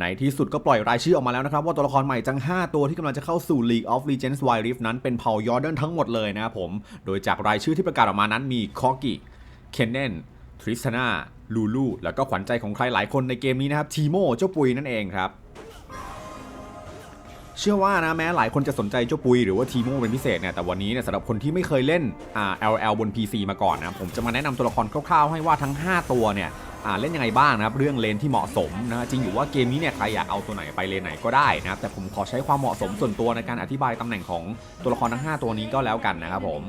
ในที่สุดก็ปล่อยรายชื่อออกมาแล้วนะครับ ว่าตัวละครใหม่จัง 5 ตัวที่กำลังจะเข้าสู่ League of Legends Wild Rift นั้นเป็นเผ่ายอร์เดนทั้งหมดเลยนะครับผม โดยจากรายชื่อที่ประกาศออกมานั้นมีคอกิเคนเนนทริสตานาลูลูแล้วก็ขวัญใจของใครหลายคนในเกมนี้นะครับทีโมเจ้าปุยนั่นเองครับเชื่อว่านะแม้หลายคนจะสนใจเจ้าปุยหรือว่าทีโมเป็นพิเศษเนี่ยแต่วันนี้เนี่ยสำหรับคนที่ไม่เคยเล่นอ่า LL บน PC มาก่อนนะผมจะมาแนะนำตัวละครคร่าวๆให้ว่าทั้ง 5 ตัวเนี่ย เล่นยังไงบ้างนะครับเรื่องเลนที่เหมาะสมนะจริงอยู่ว่าเกมนี้เนี่ยใครอยากเอาตัวไหนไปเลนไหนก็ได้นะครับแต่ผมขอใช้ความเหมาะสมส่วนตัวในการอธิบายตำแหน่งของตัวละครทั้ง 5 ตัวนี้ก็แล้วกันนะครับผม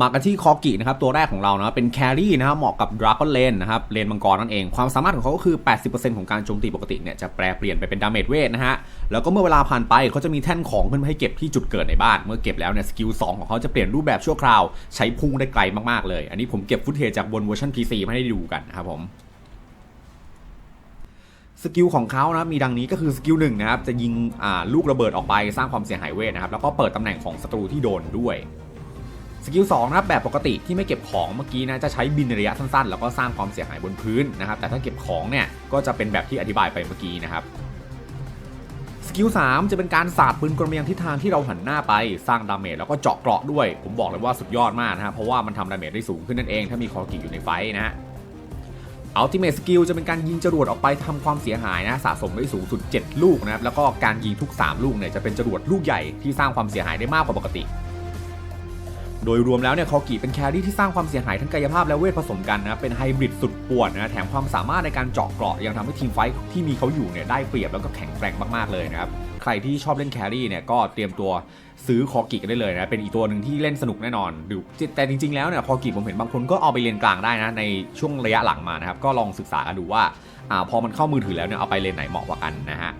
มากันที่คอกินะครับตัวแรกของเรานะเป็นแครี่นะครับเหมาะกับดราก้อนเลนนะครับเลนมังกรนั่นเอง ความสามารถของเขาก็คือ 80%ของการโจมตีปกติเนี่ยจะแปลเปลี่ยนไปเป็นดาเมจเวทนะฮะแล้วก็เมื่อเวลาผ่านไปเขาจะมีแท่นของขึ้นมาให้เก็บที่จุดเกิดในบ้าน เมื่อเก็บแล้วเนี่ยสกิล2ของเขาจะเปลี่ยนรูปแบบชั่วคราว ใช้พุ่งได้ไกลมากๆเลย อันนี้ผมเก็บฟุตเทจจากบนเวอร์ชัน PC มาให้ดูกันนะครับผมสกิลของเขานะมีดังนี้ก็คือสกิลหนึ่งนะครับจะยิงลูกระเบิดออกไปสร้างความเสียหายเวทนะครับแล้วก็เปิดตำแหน่งของศัตรูที่โดนด้วย สกิล2นะครับแบบปกติที่ไม่เก็บของเมื่อกี้นะจะใช้บินระยะสั้นๆ แล้วก็สร้างความเสียหายบนพื้นนะครับแต่ถ้าเก็บของเนี่ยก็จะเป็นแบบที่อธิบายไปเมื่อกี้นะครับสกิล3จะเป็นการสาดปืนกลมยังทิศทางที่เราหันหน้าไปสร้างดาเมจแล้วก็เจาะเกราะด้วย ผมบอกเลยว่าสุดยอดมากนะครับเพราะว่ามันทำดาเมจได้สูงขึ้นนั่นเองถ้ามีคอกิอยู่ในไฟนะฮะ Ultimate Skill จะเป็นการยิงจรวดออกไปทำความเสียหายนะสะสมได้สูงสุด 7 ลูกนะครับแล้วก็การยิงทุก 3 ลูกเนี่ยจะเป็นจรวดลูกใหญ่ที่สร้างความเสียหายได้มากกว่าปกติ โดยรวมแล้วเนี่ยคอกิเป็นแครี่ที่สร้างความเสียหายทั้งกายภาพและเวทผสมกันนะเป็นไฮบริดสุดปวนนะแถมความสามารถในการเจาะเกราะยังทำให้ทีมไฟท์ที่มีเขาอยู่เนี่ยได้เปรียบแล้วก็แข็งแกร่งมากๆเลยนะครับใครที่ชอบเล่นแครี่เนี่ยก็เตรียมตัวซื้อคอกิกันได้เลยนะ เป็นอีกตัวหนึ่งที่เล่นสนุกแน่นอนดูแต่จริงๆแล้วเนี่ยคอกิผมเห็นบางคนก็เอาไปเรียนกลางได้นะ ในช่วงระยะหลังมานะครับ ก็ลองศึกษากันดูว่าอ่า พอมันเข้ามือถือแล้วเนี่ยเอาไปเลนไหนเหมาะกว่ากันนะฮะ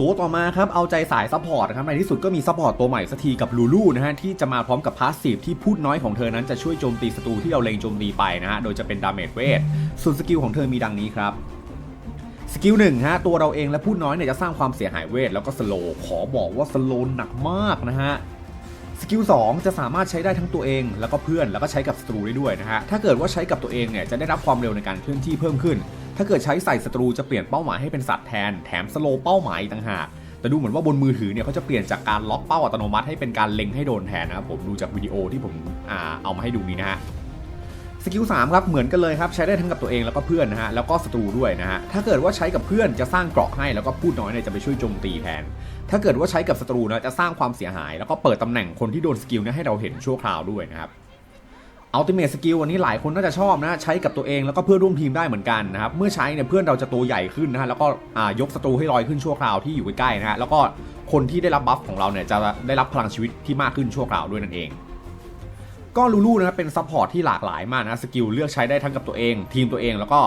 ตัวต่อมาครับเอาใจสายซัพพอร์ตนะครับในที่สุดก็มีซัพพอร์ตตัวใหม่สักทีกับลูลูนะฮะที่จะมาพร้อมกับพาสซีฟที่พูดน้อยของเธอนั้นจะช่วยโจมตีศัตรูที่เราเล็งโจมตีไปนะฮะโดยจะเป็นดาเมจเวทส่วนสกิลของเธอมีดังนี้ครับสกิลหนึ่งฮะตัวเราเองและพูดน้อยเนี่ยจะสร้างความเสียหายเวทแล้วก็สโลขอบอกว่าสโลหนักมากนะฮะสกิล2จะสามารถใช้ได้ทั้งตัวเอง แล้วก็เพื่อนแล้วก็ใช้กับศัตรูได้ด้วยนะฮะถ้าเกิดว่าใช้กับตัวเองเนี่ยจะได้รับความเร็วในการเคลื่อนที่เพิ่มขึ้น ถ้าเกิดใช้ใส่ศัตรูจะเปลี่ยนเป้าหมายให้เป็นสัตว์แทน แถมสโลว์เป้าหมายต่างหาก แต่ดูเหมือนว่าบนมือถือเนี่ยเขาจะเปลี่ยนจากการล็อกเป้าอัตโนมัติให้เป็นการเล็งให้โดนแทนนะครับผมดูจากวิดีโอที่ผมอ่าเอามาให้ดูนี้นะฮะสกิล3ครับเหมือนกันเลยครับใช้ได้ทั้งกับตัวเองแล้วก็เพื่อนนะฮะแล้วก็ศัตรูด้วยนะฮะถ้าเกิดว่าใช้กับเพื่อนจะสร้างเกราะให้แล้วก็พูดน้อยเนี่ยจะไปช่วยโจมตีแทน ถ้าเกิดว่าใช้กับศัตรูนะจะสร้างความเสียหาย แล้วก็เปิดตำแหน่งคนที่โดนสกิลเนี่ยให้เราเห็นชั่วคราวด้วยนะครับ อัลติเม e สกิลวันนี้หลายคนน่าจะชอบนะใช้กับตัวเองแล้วก็เพื่อนร่วมทีมได้เหมือนกันนะครับเมื่อใช้เนี่ยเพื่อนเราจะตัวใหญ่ขึ้นนะฮะแล้วก็ยกศัตรูให้ลอยขึ้นชั่วคราวที่อยู่ใกล้ๆนะฮะแล้วก็คนที่ได้รับบัฟของเราเนี่ยจะได้รับพลังชีวิตที่มากขึ้นชั่วคราวด้วยนั่นเอง ก็ลูลูนะครับเป็นซัพพอร์ตที่หลากหลายมากนะสกิลเลือกใช้ได้ทั้งกับตัวเอง ทีมตัวเองแล้วก็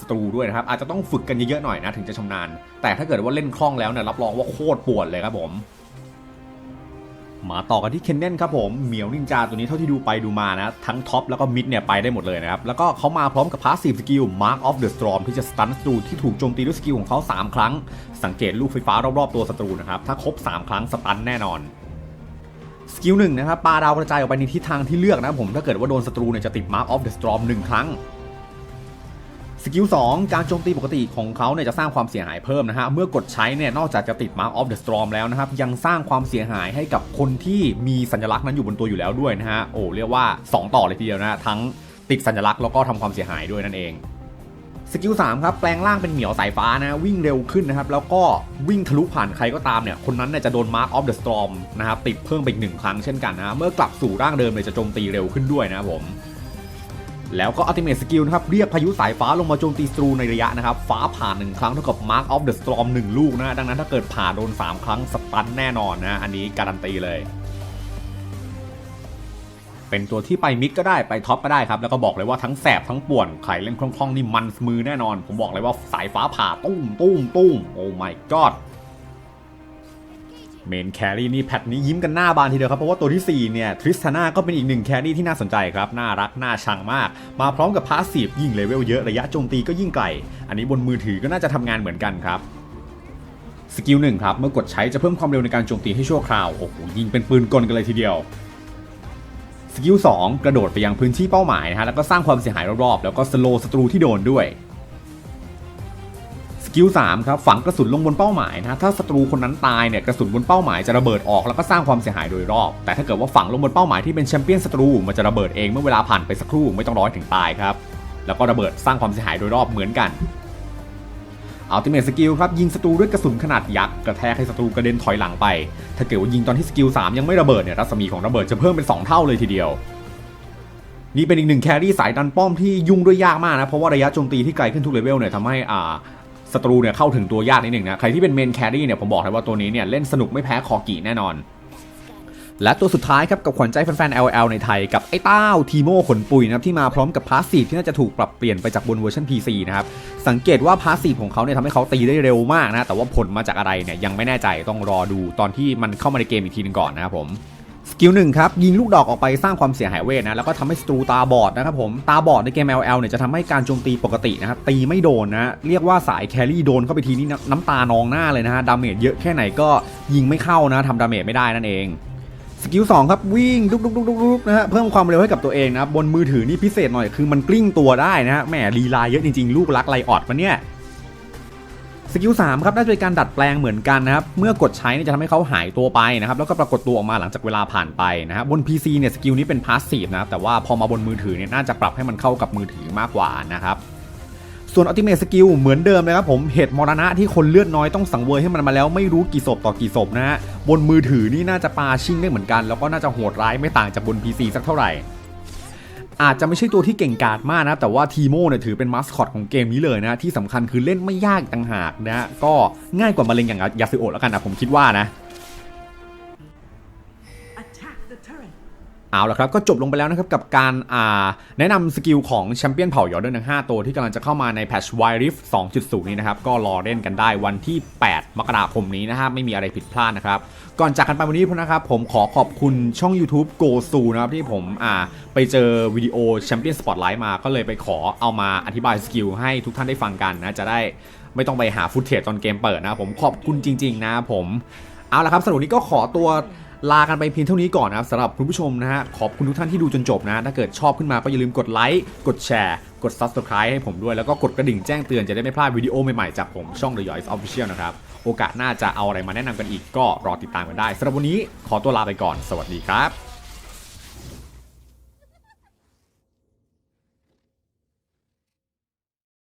ศัตรูด้วยนะครับอาจจะต้องฝึกกันเยอะๆหน่อยนะถึงจะชำนาญ แต่ถ้าเกิดว่าเล่นคล่องแล้วเนี่ยรับรองว่าโคตรปวดเลยครับผม มาต่อกันที่เคนเนนครับผมเหมียวนินจาตัวนี้เท่าที่ดูไปดูมานะ ทั้งท็อปแล้วก็มิดเนี่ยไปได้หมดเลยนะครับ แล้วก็เขามาพร้อมกับพาสซีฟสกิล Mark of the Storm ที่จะสตันศัตรูที่ถูกโจมตีด้วยสกิลของเขา 3 ครั้ง สังเกตลูกไฟฟ้ารอบๆตัวศัตรูนะครับ ถ้าครบ 3 ครั้งสตันแน่นอนสกิลหนึ่งนะครับปาดาวกระจายออกไปในทิศทางที่เลือกนะผมถ้าเกิดว่าโดนศัตรูเนี่ยจะติด Mark of the Storm หนึ่งครั้ง สกิล2การโจมตีปกติของเขาเนี่ยจะสร้างความเสียหายเพิ่มนะฮะ เมื่อกดใช้เนี่ยนอกจากจะติด Mark of the Storm แล้วนะครับ ยังสร้างความเสียหายให้กับคนที่มีสัญลักษณ์นั้นอยู่บนตัวอยู่แล้วด้วยนะฮะ โอ้เรียกว่า 2 ต่อเลยทีเดียวนะ ทั้งติดสัญลักษณ์แล้วก็ทำความเสียหายด้วยนั่นเองสกิล3ครับแปลงร่างเป็นเหมียวสายฟ้านะวิ่งเร็วขึ้นนะครับแล้วก็วิ่งทะลุผ่านใครก็ตามเนี่ยคนนั้นเนี่ยจะโดน Mark of the Storm นะครับติดเพิ่มไปอีกหนึ่งครั้งเช่นกันนะฮะเมื่อกลับสู่ร่างเดิมเลยจะโจมตีเร็วขึ้นด้วยนะครับผม แล้วก็ Ultimate Skill นะครับ เรียกพายุสายฟ้าลงมาโจมตีศัตรูในระยะนะครับ ฟ้าผ่านหนึ่งครั้งเท่ากับ Mark of the Storm 1 ลูกนะ ดังนั้นถ้าเกิดผ่าโดน 3 ครั้งสตันแน่นอนนะ อันนี้การันตีเลย เป็นตัวที่ไปมิดก็ได้ไปท็อปก็ได้ครับ แล้วก็บอกเลยว่าทั้งแสบทั้งป่วนใครเล่นคล่องๆนี่มันมือแน่นอน ผมบอกเลยว่าสายฟ้าผ่าตุ้มตุ้มตุ้มโอ้ my god เมนแครี่นี่แพทนี้ยิ้มกันหน้าบานทีเดียวครับเพราะว่าตัวที่ 4 เนี่ยทริสตาน่าก็เป็นอีกหนึ่งแครี่ที่น่าสนใจครับ น่ารัก น่าชังมาก มาพร้อมกับพาสซีฟยิ่งเลเวลเยอะระยะโจมตีก็ยิ่งไกล อันนี้บนมือถือก็น่าจะทำงานเหมือนกันครับสกิลหนึ่งครับ เมื่อกดใช้จะเพิ่มความเร็วในการโจมตีให้ชั่วคราวโอ้โหยิงเป็นปืนกลกันเลยทีเดียวสกิล2กระโดดไปยังพื้นที่เป้าหมายนะฮะแล้วก็สร้างความเสียหายรอบๆแล้วก็สโลว์ศัตรูที่โดนด้วย กิล3ครับฝังกระสุนลงบนเป้าหมายนะถ้าศัตรูคนนั้นตายเนี่ยกระสุนบนเป้าหมายจะระเบิดออกแล้วก็สร้างความเสียหายโดยรอบ แต่ถ้าเกิดว่าฝังลงบนเป้าหมายที่เป็นแชมเปี้ยนศัตรูมันจะระเบิดเองเมื่อเวลาผ่านไปสักครู่ไม่ต้องรอถึงตายครับแล้วก็ระเบิดสร้างความเสียหายโดยรอบเหมือนกันอัลติเมทสกิลครับยิงศัตรูด้วยกระสุนขนาดยักษ์กระแทกให้ศัตรูกระเด็นถอยหลังไป ถ้าเกิดว่ายิงตอนที่สกิล3ยังไม่ระเบิดเนี่ยรัศมีของระเบิดจะเพิ่มเป็น 2 เท่าเลยทีเดียว นี่เป็นอีกหนึ่งแครี่สายดันป้อมที่ยุ่งด้วยยากมากนะเพราะว่าระยะโจมตีที่ไกลขึ้นทุกเลเวลเนี่ยทำให้อ่า ศัตรูเนี่ยเข้าถึงตัวยากนิดหนึ่งนะ ใครที่เป็นเมนแครี่เนี่ยผมบอกเลยว่าตัวนี้เนี่ยเล่นสนุกไม่แพ้คอกิแน่นอน และตัวสุดท้ายครับกับขวัญใจแฟนๆ LL ในไทยกับไอ้เต้าทีโมขนปุยนะครับที่มาพร้อมกับพาสซีฟที่น่าจะถูกปรับเปลี่ยนไปจากบนเวอร์ชัน PC นะครับสังเกตว่าพาสซีฟของเขาเนี่ยทำให้เขาตีได้เร็วมากนะแต่ว่าผลมาจากอะไรเนี่ยยังไม่แน่ใจต้องรอดูตอนที่มันเข้ามาในเกมอีกทีหนึงก่อนนะครับผม กิลหนึ่งครับยิงลูกดอกออกไปสร้างความเสียหายเวทนะแล้วก็ทำให้ศัตรูตาบอดนะครับผมตาบอดในเกม LL เนี่ยจะทำให้การโจมตีปกตินะครับตีไม่โดนนะเรียกว่าสายแครี่โดนเข้าไปทีนี่น้ำน้ำตานองหน้าเลยนะฮะดาเมจเยอะแค่ไหนก็ยิงไม่เข้านะทำดาเมจไม่ได้นั่นเองสกิล2ครับวิ่งดุกดุกดุกดุกดุกนะฮะเพิ่มความเร็วให้กับตัวเองนะบนมือถือนี่พิเศษหน่อยคือมันกลิ้งตัวได้นะฮะแหมลีลาเยอะจริงๆ ลูกรักไลออดมาเนี่ย สกิล3ครับน่าจะเป็นการดัดแปลงเหมือนกันนะครับ เมื่อกดใช้เนี่ยจะทำให้เขาหายตัวไปนะครับ แล้วก็ปรากฏตัวออกมาหลังจากเวลาผ่านไปนะครับบน PC เนี่ยสกิลนี้เป็นพาสซีฟนะครับแต่ว่าพอมาบนมือถือเนี่ยน่าจะปรับให้มันเข้ากับมือถือมากกว่านะครับส่วนอัลติเม e สกิลเหมือนเดิมเลยครับผมเหตุมรณะที่คนเลือดน้อยต้องสังเวยให้มันมาแล้วไม่รู้กี่ศพต่อกี่ศพนะฮะบนมือถือนี่น่าจะปาชิ่งได้เหมือนกัน แล้วก็น่าจะโหดร้ายไม่ต่างจากบน PC สักเท่าไหร่ อาจจะไม่ใช่ตัวที่เก่งกาจมากนะ แต่ว่าทีโมเนี่ยถือเป็นมาสคอตของเกมนี้เลยนะ ที่สำคัญคือเล่นไม่ยากต่างหากนะก็ง่ายกว่ามาเลงอย่างยาซิโอะแล้วกันนะผมคิดว่านะ เอาละครับก็จบลงไปแล้วนะครับกับการาแนะนำสกิลของแชมเปี้ยนเผ่ายอร์เดนทั้ง5ตัวที่กำลังจะเข้ามาในแพทช์ไวริฟ2.0 นี้นะครับ ก็รอเล่นกันได้วันที่ 8 มกราคมนี้นะครับไม่มีอะไรผิดพลาดนะครับ ก่อนจากกันไปวันนี้พนะครับ ผมขอขอบคุณช่อง YouTube Go s u นะครับ ที่ผมไปเจอวิดีโอแชมเปี้ยนสปอตไลท์มาก็เลยไปขอเอามาอธิบายสกิลให้ทุกท่านได้ฟังกันนะจะได้ไม่ต้องไปหาฟุตเทจตอนเกมเปิดนะครับผมขอบคุณจริง ๆ นะผมเอาละครับสรับวันนี้ก็ขอตัว ลากันไปเพียงเท่านี้ก่อนนะครับสำหรับคุณผู้ชมนะฮะขอบคุณทุกท่านที่ดูจนจบนะถ้าเกิดชอบขึ้นมาก็อย่าลืมกดไลค์กดแชร์ กด Subscribe ให้ผมด้วยแล้วก็กดกระดิ่งแจ้งเตือนจะได้ไม่พลาดวิดีโอใหม่ๆจากผมช่อง The Yoice Official นะครับโอกาสหน้าจะเอาอะไรมาแนะนำกันอีกก็รอติดตามกันได้สำหรับวันนี้ขอตัวลาไปก่อน สวัสดีครับ